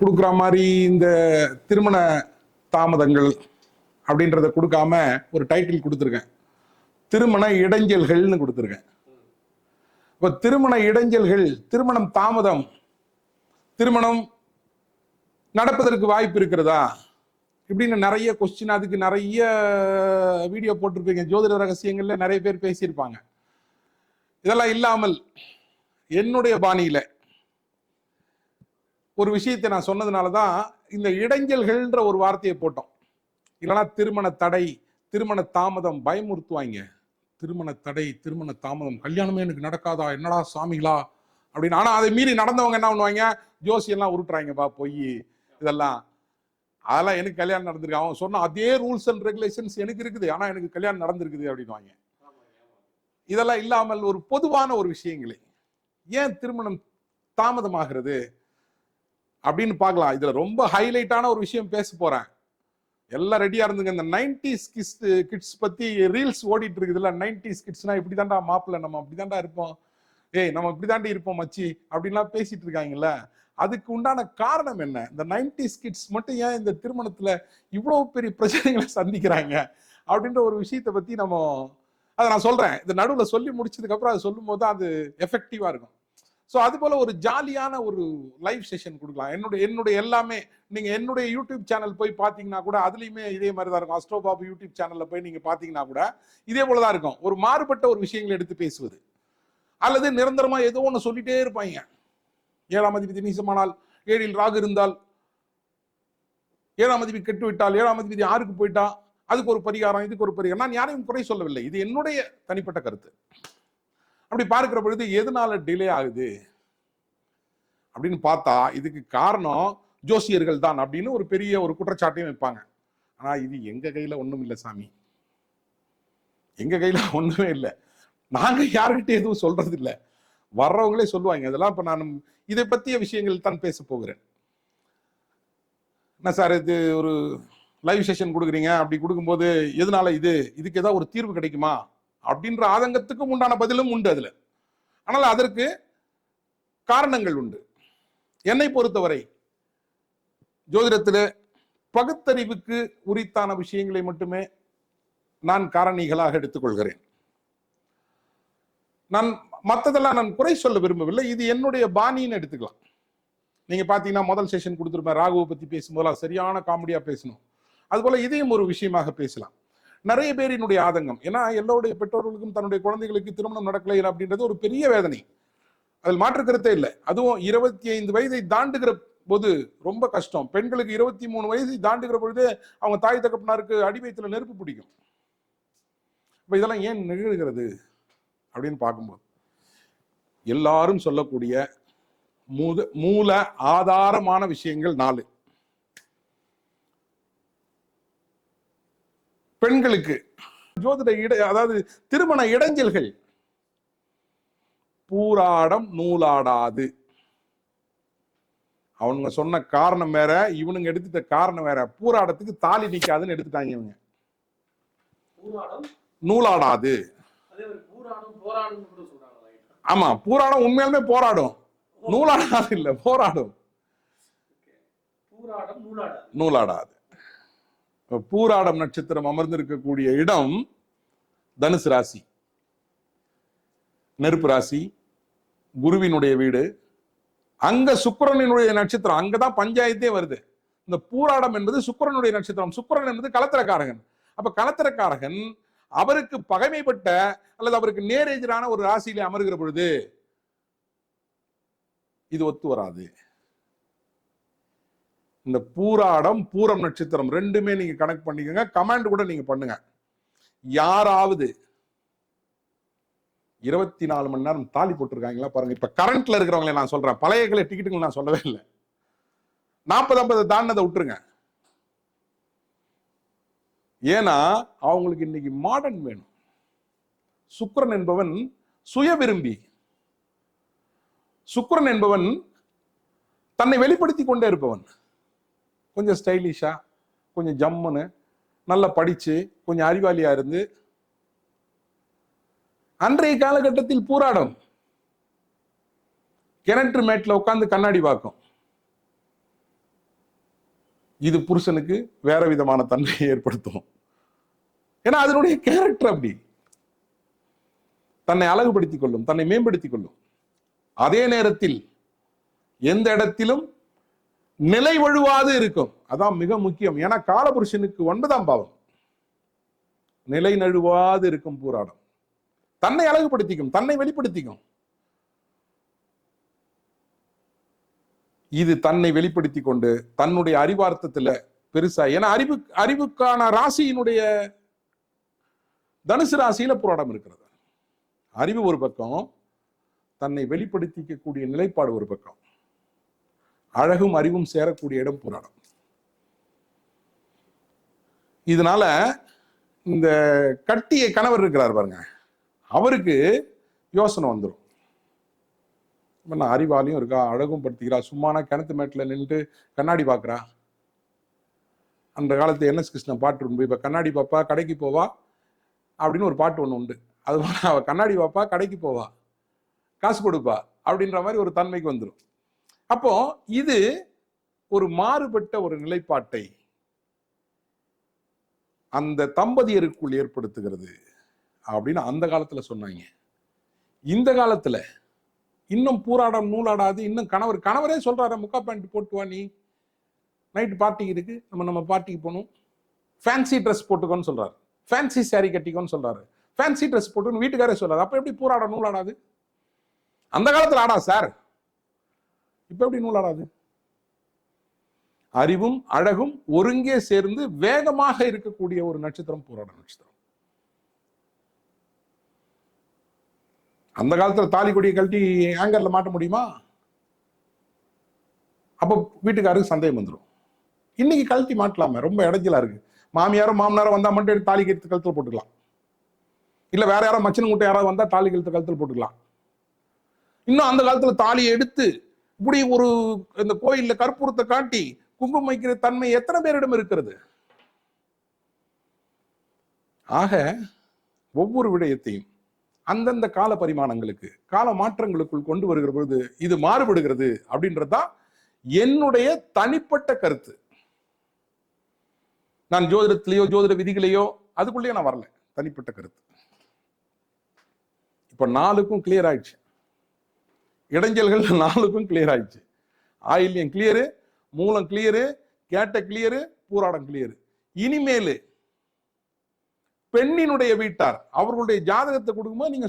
கொடுக்குற மாதிரி இந்த திருமண தாமதங்கள் அப்படின்றத கொடுக்காம ஒரு டைட்டில் கொடுத்துருக்கேன். திருமண இடைஞ்சல்கள்னு கொடுத்துருக்கேன். இப்போ திருமண இடைஞ்சல்கள் திருமணம் தாமதம் திருமணம் நடப்பதற்கு வாய்ப்பு இருக்கிறதா? இப்படின்னு நிறைய கொஸ்டின் அதுக்கு நிறைய வீடியோ போட்டிருப்பீங்க. ஜோதிட ரகசியங்கள்ல நிறைய பேர் பேசியிருப்பாங்க. இதெல்லாம் இல்லாமல் என்னுடைய பாணியில ஒரு விஷயத்தை நான் சொன்னதுனால தான் இந்த இடைஞ்சல்கள்ன்ற ஒரு வார்த்தையை போட்டோம். இல்லைன்னா திருமண தடை திருமண தாமதம் பயமுறுத்துவாங்க. திருமண தடை திருமண தாமதம் கல்யாணமே எனக்கு நடக்காதா? என்னடா சாமிகளா? அப்படின்னு. ஆனால் அதை மீறி நடந்தவங்க என்ன பண்ணுவாங்க? ஜோசியெல்லாம் உருட்டுறாங்கப்பா பொய். இதெல்லாம். அதெல்லாம் எனக்கு கல்யாணம் நடந்திருக்கு. அவன் சொன்ன அதே ரூல்ஸ் அண்ட் ரெகுலேஷன்ஸ் எனக்கு இருக்குது. ஆனால் எனக்கு கல்யாணம் நடந்திருக்குது அப்படின்வாங்க இதெல்லாம் இல்லாமல் ஒரு பொதுவான ஒரு விஷயங்களே. ஏன் திருமணம் தாமதமாகிறது? அப்படின்னு பார்க்கலாம். இதுல ரொம்ப ஹைலைட்டான ஒரு விஷயம் பேச போறேன். எல்லாம் ரெடியா இருந்துங்க. இந்த நைன்டிஸ் கிட்ஸ் கிட்ஸ் பத்தி ரீல்ஸ் ஓடிட்டு இருக்குதுல்ல. நைன்டிஸ் கிட்ஸ்னா இப்படி தாண்டா மாப்பிள்ள நம்ம அப்படி தாண்டா இருப்போம். ஏய் நம்ம இப்படி தாண்டி இருப்போம் மச்சி அப்படின்லாம் பேசிட்டு இருக்காங்கல்ல. அதுக்கு உண்டான காரணம் என்ன? இந்த நைன்டிஸ் கிட்ஸ் மட்டும் ஏன் இந்த திருமணத்துல இவ்வளவு பெரிய பிரச்சனைகளை சந்திக்கிறாங்க? அப்படின்ற ஒரு விஷயத்தை பத்தி நம்ம அதை நான் சொல்றேன். இந்த நடுவில் சொல்லி முடிச்சதுக்கு அப்புறம் அதை சொல்லும் போது அது எஃபெக்டிவா இருக்கும். ஸோ அது போல ஒரு ஜாலியான ஒரு லைவ் செஷன் கொடுக்கலாம். என்னுடைய என்னுடைய எல்லாமே நீங்க என்னுடைய யூடியூப் சேனல் போய் பார்த்தீங்கன்னா கூட அதுலேயுமே இதே மாதிரி தான் இருக்கும். அஸ்ட்ரோபாபு யூடியூப் சேனல்ல போய் நீங்க பார்த்தீங்கன்னா கூட இதே போல தான் இருக்கும். ஒரு மாறுபட்ட ஒரு விஷயங்களை எடுத்து பேசுவது. அல்லது நிரந்தரமா ஏதோ ஒன்று சொல்லிட்டே இருப்பாங்க. ஏழாம் அதிபதி நீசமானால் ஏழில் ராகு இருந்தால் ஏழாம் அதிபதி கெட்டு விட்டால் ஏழாம் அதிபதி ஆறுக்கு போயிட்டா அதுக்கு ஒரு பரிகாரம் இதுக்கு ஒரு பரிகாரம். நான் யாரையும் குறை சொல்லவில்லை. இது என்னுடைய தனிப்பட்ட கருத்து. அப்படி பார்க்கிற பொழுது எதனால டிலே ஆகுது? அப்படின்னு பார்த்தா இதுக்கு காரணம் ஜோசியர்கள் தான் அப்படின்னு ஒரு பெரிய ஒரு குற்றச்சாட்டையும் வைப்பாங்க. ஆனா இது எங்க கையில ஒண்ணும் இல்லை சாமி. எங்க கையில ஒண்ணுமே இல்லை. நாங்க யாருக்கிட்ட எதுவும் சொல்றது இல்லை. வர்றவங்களே சொல்லுவாங்க அதெல்லாம் இப்ப நான் இதை பத்திய விஷயங்கள் தான் பேச போகிறேன். என்ன சார் இது ஒரு லைவ் செஷன் கொடுக்குறீங்க. அப்படி கொடுக்கும்போது எதனால இது? இதுக்கு ஏதாவது ஒரு தீர்வு கிடைக்குமா? அப்படின்ற ஆதங்கத்துக்கும் உண்டான பதிலும் உண்டு அதில். ஆனால் அதற்கு காரணங்கள் உண்டு. என்னை பொறுத்தவரை ஜோதிடத்தில் பகுத்தறிவுக்கு உரித்தான விஷயங்களை மட்டுமே நான் காரணிகளாக எடுத்துக்கொள்கிறேன். நான் மற்றதெல்லாம் நான் குறை சொல்ல விரும்பவில்லை. இது என்னுடைய பாணின்னு எடுத்துக்கலாம். நீங்க பாத்தீங்கன்னா முதல் செஷன் கொடுத்துருப்பேன். ராகுவை பத்தி பேசும்போதெல்லாம் சரியான காமெடியா பேசணும். அதுபோல இதையும் ஒரு விஷயமாக பேசலாம். நிறைய பேரினுடைய ஆதங்கம். ஏன்னா எல்லோருடைய பெற்றோர்களுக்கும் தன்னுடைய குழந்தைகளுக்கு திருமணம் நடக்கலை அப்படின்றது ஒரு பெரிய வேதனை. அதில் மாற்று கருத்தே இல்லை. அதுவும் இருபத்தி ஐந்து வயதை தாண்டுகிற போது ரொம்ப கஷ்டம். பெண்களுக்கு இருபத்தி மூணு வயசு தாண்டுகிற பொழுது அவங்க தாய் தகப்பனாருக்கு அடிவயத்தில் நெருப்பு பிடிக்கும். இப்போ இதெல்லாம் ஏன் நிகழ்கிறது அப்படின்னு பார்க்கும்போது எல்லாரும் சொல்லக்கூடிய மூத மூல ஆதாரமான விஷயங்கள் நாலு. பெண்களுக்கு ஜோதிட இட அதாவது திருமண இடைஞ்சல்கள். பூராடம் நூலாடாது. அவனுங்க சொன்ன காரணம் வேற இவனுங்க எடுத்துட்ட காரணம் வேற. பூராடத்துக்கு தாலி நிக்காதுன்னு எடுத்துட்டாங்க இவங்க. நூலாடாது. ஆமா பூராடம் உண்மையாலுமே போராடும். நூலாடாது இல்ல போராடும். பூராடம் நூலாடாது. பூராடம் நட்சத்திரம் அமர்ந்திருக்கக்கூடிய இடம் தனுசு ராசி. நெருப்பு ராசி குருவினுடைய வீடு. அங்க சுக்கரனினுடைய நட்சத்திரம் அங்கதான் பஞ்சாயத்தே வருது. இந்த பூராடம் என்பது சுக்கரனுடைய நட்சத்திரம். சுக்கரன் என்பது கலத்திரக்காரகன். அப்ப கலத்திரக்காரகன் அவருக்கு பகைமைப்பட்ட அல்லது அவருக்கு நேரெதிரான ஒரு ராசியிலே அமர்கிற பொழுது இது ஒத்து வராது. இந்த பூராடம் பூரம் நட்சத்திரம் ரெண்டுமே நீங்க கனெக்ட் பண்ணிக்கோங்க. கமெண்ட் கூட நீங்க பண்ணுங்க. யாராவது இருபத்தி நாலு மணி நேரம் தாலி போட்டிருக்காங்களா பாருங்க. இப்ப கரண்ட்ல இருக்கிறவங்களே நான் சொல்றேன். பழைய கிளை டிக்கெட்டுங்களை நான் சொல்லவே இல்லை. நாற்பது ஐம்பது தாண்டதை விட்டுருங்க. ஏன்னா அவங்களுக்கு இன்னைக்கு மாடர்ன் வேணும். சுக்கரன் என்பவன் சுய விரும்பி. சுக்கரன் என்பவன் தன்னை வெளிப்படுத்தி கொண்டே இருப்பவன். கொஞ்சம் ஸ்டைலிஷா கொஞ்சம் ஜம்முன்னு நல்லா படிச்சு கொஞ்சம் அறிவாளியா இருந்து அன்றைய காலகட்டத்தில் பூராடம் கிணற்று மேட்ல உட்காந்து கண்ணாடி பார்க்கும். இது புருஷனுக்கு வேற விதமான தன்மையை ஏற்படுத்தும். ஏன்னா அதனுடைய கேரக்டர் அப்படி. தன்னை அழகுபடுத்திக் கொள்ளும் தன்னை மேம்படுத்திக் கொள்ளும். அதே நேரத்தில் எந்த இடத்திலும் நிலை வழுவாது இருக்கும். அதான் மிக முக்கியம். ஏன்னா காலபுருஷனுக்கு ஒன்பதாம் பாவம். நிலை நழுவாது இருக்கும் பூராடம் தன்னை அழகுபடுத்திக்கும் தன்னை வெளிப்படுத்திக்கும். இது தன்னை வெளிப்படுத்தி கொண்டு தன்னுடைய அறிவார்த்தத்துல பெருசா ஏன்னா அறிவு அறிவுக்கான ராசியினுடைய தனுசு ராசியில போராடம் இருக்கிறது. அறிவு ஒரு பக்கம் தன்னை வெளிப்படுத்திக்கக்கூடிய நிலைப்பாடு ஒரு பக்கம். அழகும் அறிவும் சேரக்கூடிய இடம் புராணம். இதனால இந்த கட்டிய கணவர் இருக்கிறார் பாருங்க. அவருக்கு யோசனை வந்துடும் நான் அறிவாலையும் இருக்கா அழகும் படுத்திக்கிறா சும்மானா கிணத்து மேட்டில் நின்றுட்டு கண்ணாடி பார்க்குறா அந்த காலத்து என்எஸ் கிருஷ்ணன் பாட்டு உண்டு இப்போ கண்ணாடி பாப்பா கடைக்கு போவா அப்படின்னு ஒரு பாட்டு ஒன்று உண்டு. அது அவள் கண்ணாடி பாப்பா கடைக்கு போவா. காசு கொடுப்பா அப்படின்ற மாதிரி ஒரு தன்மைக்கு வந்துடும் அப்போ இது ஒரு மாறுபட்ட ஒரு நிலைப்பாட்டை அந்த தம்பதியருக்குள் ஏற்படுத்துகிறது அப்படின்னு அந்த காலத்துல சொன்னாங்க. இந்த காலத்துல இன்னும் பூராடம் நூலாடாது இன்னும் கணவர் கணவரே சொல்றாரு முக்கா பேண்ட் போட்டு வா நீ. நைட் பார்ட்டிக்கு இருக்கு நம்ம நம்ம பார்ட்டிக்கு போகணும். ஃபேன்சி ட்ரெஸ் போட்டுக்கோன்னு சொல்றாரு. ஃபேன்சி saree கட்டிக்கோன்னு சொல்றாரு. ஃபேன்சி ட்ரெஸ் போட்டுன்னு வீட்டுக்காரே சொல்றாரு. அப்ப எப்படி பூராடம் நூலாடாது? அந்த காலத்துல ஆடா சார். இப்போ எப்படி நூலாடாது அறிவும் அழகும் ஒருங்கே சேர்ந்து வேகமாக இருக்கக்கூடிய ஒரு நட்சத்திரம் போராட நட்சத்திரம். அந்த காலத்துல தாலி கொடியை கழட்டி ஆங்கரில் மாட்ட முடியுமா? அப்ப வீட்டுக்காருக்கு சந்தேகம் வந்துடும் இன்னைக்கு கழட்டி மாட்டலாமே ரொம்ப இடைஞ்சலா இருக்கு. மாமியாரும் மாமனாரும் வந்தா மட்டும் எடுத்து தாலி கழுத்து கழுத்தில் போட்டுக்கலாம். இல்ல வேற யாரோ மச்சன் கூட்டம் யாராவது வந்தா தாலி கழுத்து கழுத்துல போட்டுக்கலாம். இன்னும் அந்த காலத்துல தாலியை எடுத்து இப்படி ஒரு இந்த கோயில்ல கற்பூரத்தை காட்டி குங்குமம் வைக்கிற தன்மை எத்தனை பேரிடம் இருக்கிறது? ஆக ஒவ்வொரு விடயத்தையும் அந்தந்த கால பரிமாணங்களுக்கு கால மாற்றங்களுக்குள் கொண்டு வருகிற பொழுது இது மாறுபடுகிறது அப்படின்றதுதான் என்னுடைய தனிப்பட்ட கருத்து. நான் ஜோதிடத்திலேயோ ஜோதிட விதிகளையோ அதுக்குள்ளேயே நான் வரல. தனிப்பட்ட கருத்து. இப்ப நாளுக்கும் கிளியர் ஆயிடுச்சு. இடைஞ்சல்கள் நாலுக்கும் கிளியர் ஆயிடுச்சு. ஆயில்யம் கிளியரு மூலம் கிளியரு கேட்ட கிளியரு பூராடம் கிளியரு இனிமேலு பெண்ணினுடைய வீட்டார் அவர்களுடைய ஜாதகத்தை கொடுக்கும்போது நீங்க